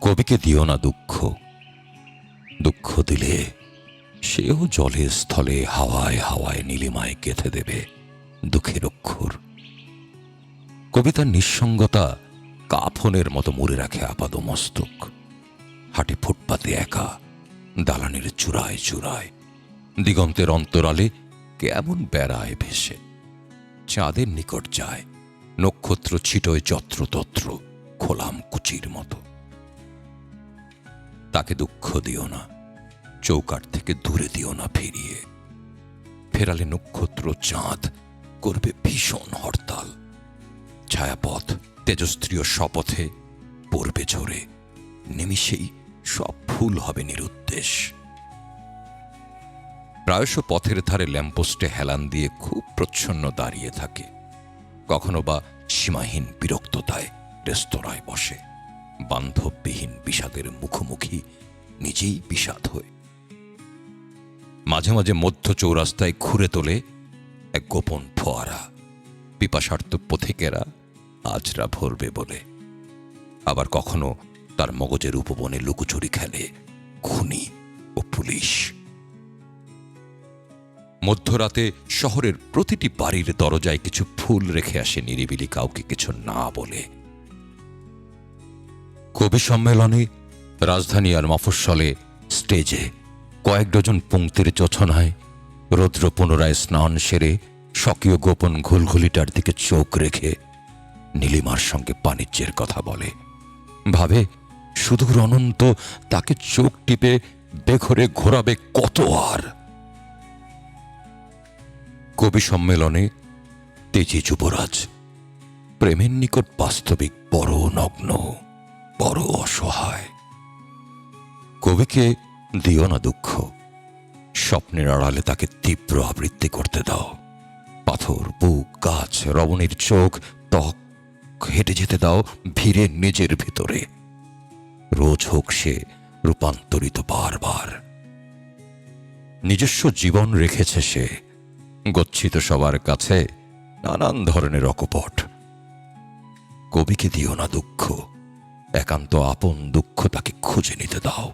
কবিকে দিও না দুঃখ। দুঃখ দিলে সেও জলে, স্থলে, হাওয়ায় হাওয়ায় নীলিমায় গেথে দেবে দুঃখের অক্ষর। কবিতার নিঃসঙ্গতা কাফনের মতো মুড়ে রাখে আপাদ মস্তক। হাটে ফুটপাতে একা, দালানের চূড়ায় চূড়ায়, দিগন্তের অন্তরালে কেমন বেড়ায় ভেসে। চাঁদের নিকট যায়, নক্ষত্র ছিটয় যত্রতত্র তাকে দুঃখ দিও না চৌকাট থেকে দূরে দিও না ফিরিয়ে। ফেরালে নক্ষত্র চাঁদ করবে ভীষণ হরতাল। ছায়াপথ তেজস্ত্রীয় শপথে পড়বে ঝরে, নিমিষেই সব ফুল হবে নিরুদ্দেশ। প্রায়শ পথের ধারে ল্যাম্পোস্টে হেলান দিয়ে খুব প্রচ্ছন্ন দাঁড়িয়ে থাকে। কখনো বা সীমাহীন বিরক্ততায় রেস্তোরাঁয় বসে। বান্ধববিহীন বিষাদের মুখোমুখি নিজেই বিষাদ হয়ে। মাঝে মাঝে মধ্য চৌরাস্তায় ঘুরে তোলে এক গোপন ফোয়ারা, পিপাসার্থ পথিকেরা আজরা ভরবে বলে। আবার কখনো তার মগজের উপবনে লুকোচুরি খেলে খুনি ও পুলিশ। মধ্যরাতে শহরের প্রতিটি বাড়ির দরজায় কিছু ফুল রেখে আসে নিরিবিলি কাউকে কিছু না বলে। কবি সম্মেলনে রাজধানী আর মফস্বলে স্টেজে কয়েক ডজন পঙ্ক্তির চোছনায় রৌদ্র পুনরায় স্নান সেরে স্বকীয় গোপন ঘুলঘুলিটার দিকে চোখ রেখে নীলিমার সঙ্গে বাণিজ্যের কথা বলে। ভাবে, সুদূর অনন্ত তাকে চোখ টিপে বেঘরে ঘোরাবে কত আর? কবি সম্মেলনে তেজি যুবরাজ, প্রেমের নিকট বাস্তবিক বড় নগ্ন। বড় অসহায়। কবিকে দিও না দুঃখ। স্বপ্নের আড়ালে তাকে তীব্র আবৃত্তি করতে দাও। পাথর, বুক, গাছ, রমণীর চোখ, ত্বক, হেঁটে যেতে দাও ভিড়ে নিজের ভিতরে। রোজ হোক সে রূপান্তরিত বারবার। নিজস্ব জীবন রেখেছে সে। গচ্ছিত সবার কাছে নানান ধরনের অকপট। কবিকে দিও না দুঃখ। একান্ত আপন দুঃখ তাকে খুঁজে নিতে দাও।